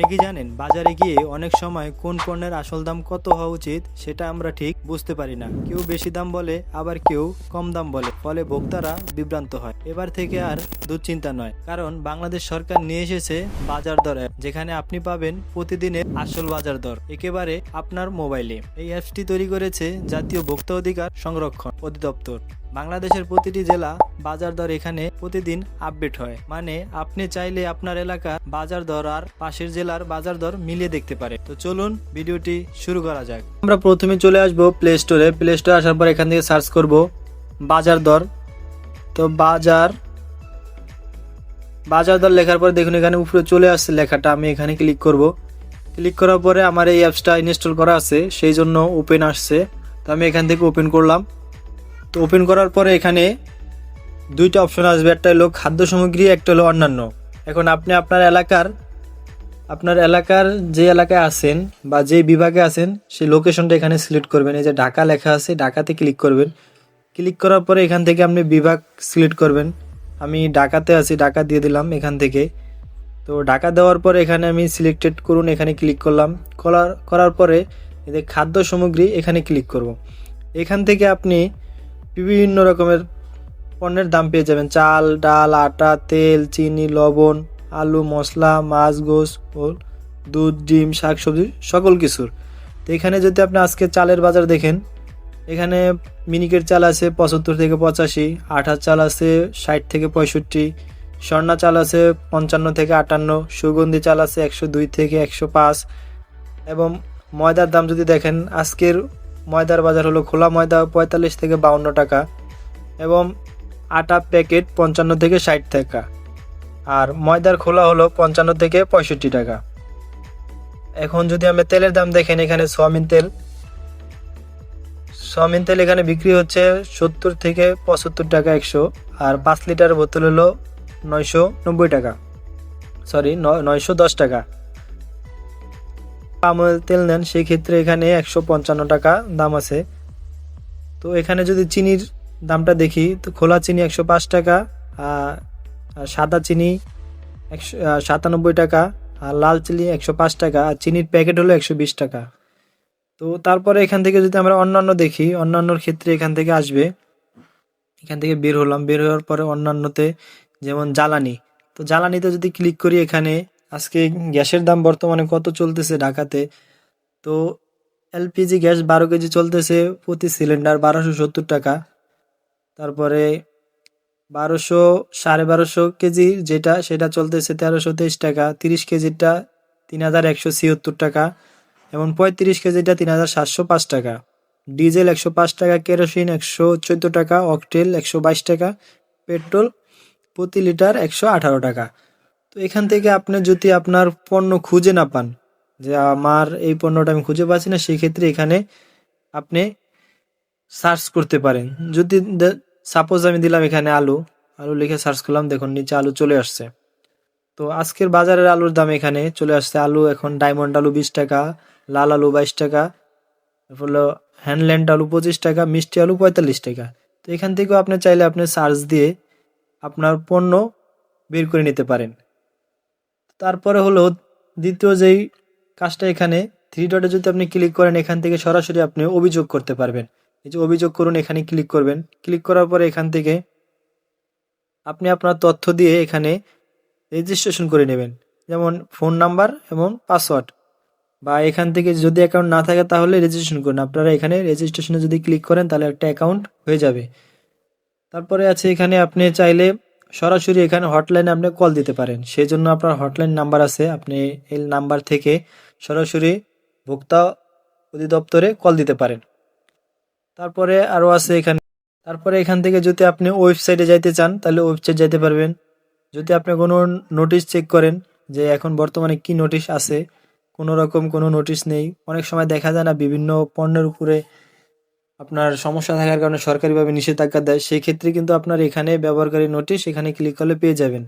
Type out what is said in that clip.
আপনি কি জানেন বাজারে গিয়ে অনেক সময় কোন পণ্যের আসল দাম কত হওয়া উচিত সেটা আমরা ঠিক বুঝতে পারি না। কেউ বেশি দাম বলে, আবার কেউ কম দাম বলে, ফলে ভোক্তারা বিভ্রান্ত হয়। এবার থেকে আর দুশ্চিন্তা নয়, কারণ বাংলাদেশ সরকার নিয়ে এসেছে বাজার দর অ্যাপ, যেখানে আপনি পাবেন প্রতিদিনের আসল বাজার দর, একেবারে আপনার মোবাইলে। এই অ্যাপসটি তৈরি করেছে জাতীয় ভোক্তা অধিকার সংরক্ষণ অধিদপ্তর। বাংলাদেশের প্রতিটি জেলা বাজার দর এখানে প্রতিদিন আপডেট হয়। মানে আপনি চাইলে আপনার এলাকার বাজার দর আর পাশের জেলার বাজার দর মিলিয়ে দেখতে পারে। তো চলুন ভিডিওটি শুরু করা যাক। আমরা প্রথমে চলে আসব প্লে স্টোরে প্লে স্টোরে আসার পর এখান থেকে সার্চ করব বাজার দর। তো বাজার বাজার দর লেখার পর দেখুন এখানে উপরে চলে আসছে লেখাটা। আমি এখানে ক্লিক করব। ক্লিক করার পরে আমার এই অ্যাপসটা ইনস্টল করা আছে, সেই জন্য ওপেন আসছে। তো আমি এখান থেকে ওপেন করলাম। তো ওপেন করার পরে এখানে দুইটা অপশন আসবে। একটা হলো খাদ্য সামগ্রী, একটা হলো অন্যান্য। এখন আপনি আপনার এলাকার আপনার এলাকার যে এলাকায় আছেন বা যে বিভাগে আছেন, সেই লোকেশনটা এখানে সিলেক্ট করবেন। এই যে ঢাকা লেখা আছে, ঢাকাতে ক্লিক করবেন। ক্লিক করার পরে এখান থেকে আপনি বিভাগ সিলেক্ট করবেন। আমি ঢাকাতে আছি, ঢাকা দিয়ে দিলাম এখান থেকে। তো ঢাকা দেওয়ার পরে এখানে আমি সিলেক্টেড করুন, এখানে ক্লিক করলাম। করার করার পরে এদের খাদ্য সামগ্রী, এখানে ক্লিক করব। এখান থেকে আপনি বিভিন্ন রকমের পণ্যের দাম পেয়ে যাবেন। চাল, ডাল, আটা, তেল, চিনি, লবণ, আলু মশলা মাছ গোস ও দুধ, ডিম, শাকসবজি, সকল কিছুর। তো এখানে যদি আপনি আজকে চালের বাজার দেখেন, এখানে মিনিকেট চাল আছে পঁচাত্তর থেকে পঁচাশি আঠার চাল আছে ষাট থেকে পঁয়ষট্টি, স্বর্ণা চাল আছে পঞ্চান্ন থেকে আটান্ন, সুগন্ধি চাল আছে একশো দুই থেকে একশো পাঁচ এবং ময়দার দাম যদি দেখেন, আজকের ময়দার বাজার হলো খোলা ময়দা পঁয়তাল্লিশ থেকে বাউন্ন টাকা এবং আটা প্যাকেট পঞ্চান্ন থেকে ষাট টাকা। আর ময়দার খোলা হলো পঞ্চান্ন থেকে পঁয়ষট্টি টাকা। এখন যদি আমি তেলের দাম দেখেন, এখানে সোয়াবিন তেল। সোয়াবিন তেল এখানে বিক্রি হচ্ছে সত্তর থেকে পঁচাত্তর টাকা একশো, আর পাঁচ লিটার বোতল হলো নয়শো নব্বই টাকা। সরি নয়শো দশ টাকা। আমল তেল নেন সেই ক্ষেত্রে এখানে একশো পঞ্চান্ন টাকা দাম আছে। তো এখানে যদি চিনির দামটা দেখি, তো খোলা চিনি একশো পাঁচ টাকা, আর সাদা চিনি একশো সাতানব্বই টাকা, আর লাল চিনি একশো পাঁচ টাকা, আর চিনির প্যাকেট হলো একশো বিশ টাকা। তো তারপরে এখান থেকে যদি আমরা অন্যান্য দেখি, অন্যান্যর ক্ষেত্রে এখান থেকে আসবে। এখান থেকে বের হলাম। বের হওয়ার পরে অন্যান্যতে যেমন জ্বালানি, তো জ্বালানিতে যদি ক্লিক করি এখানে আজকে গ্যাসের দাম বর্তমানে কত চলতেছে ঢাকাতে? তো এলপিজি গ্যাস বারো কেজি চলতেছে, প্রতি সিলিন্ডার বারোশো সত্তর টাকা। তারপরে বারোশো, সাড়ে বারোশো কেজি যেটা, সেটা চলতেছে তেরোশো তেইশ টাকা, তিরিশ কেজিটা তিন হাজার একশো ছিয়াত্তর টাকা এবং পঁয়ত্রিশ কেজিটা তিন হাজার সাতশো পাঁচ টাকা। ডিজেল একশো পাঁচ টাকা, কেরোসিন একশো চোদ্দ টাকা, অকটেল একশো বাইশ টাকা, পেট্রোল প্রতি লিটার একশো আঠারো টাকা। তো এখান থেকে আপনি যদি আপনার পণ্য খুঁজে না পান, যে আমার এই পণ্যটা আমি খুঁজে পাচ্ছি না, সেক্ষেত্রে এখানে আপনি সার্চ করতে পারেন। যদি সাপোজ আমি দিলাম এখানে আলু আলু লিখে সার্চ করলাম, দেখুন নিচে আলু চলে আসছে। তো আজকের বাজারের আলুর দাম এখানে চলে আসছে। আলু এখন ডায়মন্ড আলু বিশ টাকা, লাল আলু বাইশ টাকা, তারপর হলো হ্যান্ডল্যান্ড আলু পঁচিশ টাকা, মিষ্টি আলু পঁয়তাল্লিশ টাকা। তো এখান থেকেও আপনি চাইলে আপনি সার্চ দিয়ে আপনার পণ্য বের করে নিতে পারেন। তারপরে হলো দ্বিতীয় যেই কাজটা এখানে থ্রি ডটে যদি আপনি ক্লিক করেন, এখান থেকে সরাসরি আপনি অভিযোগ করতে পারবেন। এই যে অভিযোগ করুন, এখানে ক্লিক করবেন। ক্লিক করার পরে এখান থেকে আপনি আপনার তথ্য দিয়ে এখানে রেজিস্ট্রেশন করে নেবেন। যেমন ফোন নাম্বার এবং পাসওয়ার্ড বা এখান থেকে যদি অ্যাকাউন্ট না থাকে, তাহলে রেজিস্ট্রেশন করুন। আপনারা এখানে রেজিস্ট্রেশনে যদি ক্লিক করেন, তাহলে একটা অ্যাকাউন্ট হয়ে যাবে। তারপরে আছে এখানে আপনি চাইলে সরাসরি এখানে হটলাইনে আপনি কল দিতে পারেন। সেই জন্য আপনার হটলাইন নাম্বার আছে। আপনি এই নাম্বার থেকে সরাসরি ভোক্তা অধিদপ্তরে কল দিতে পারেন। তারপরে আরও আছে এখানে। তারপরে এখান থেকে যদি আপনি ওয়েবসাইটে যাইতে চান, তাহলে ওয়েবসাইট যাইতে পারবেন। যদি আপনি কোনো নোটিশ চেক করেন যে এখন বর্তমানে কি নোটিশ আছে, কোনো রকম কোনো নোটিশ নেই। অনেক সময় দেখা যায় না বিভিন্ন পণ্যের উপরে আপনার সমস্যা থাকার কারণে সরকারিভাবে নিষেধাজ্ঞা দেয়, সেই ক্ষেত্রে কিন্তু আপনার এখানে ব্যবহারকারী নোটিশ এখানে ক্লিক করলে পেয়ে যাবেন।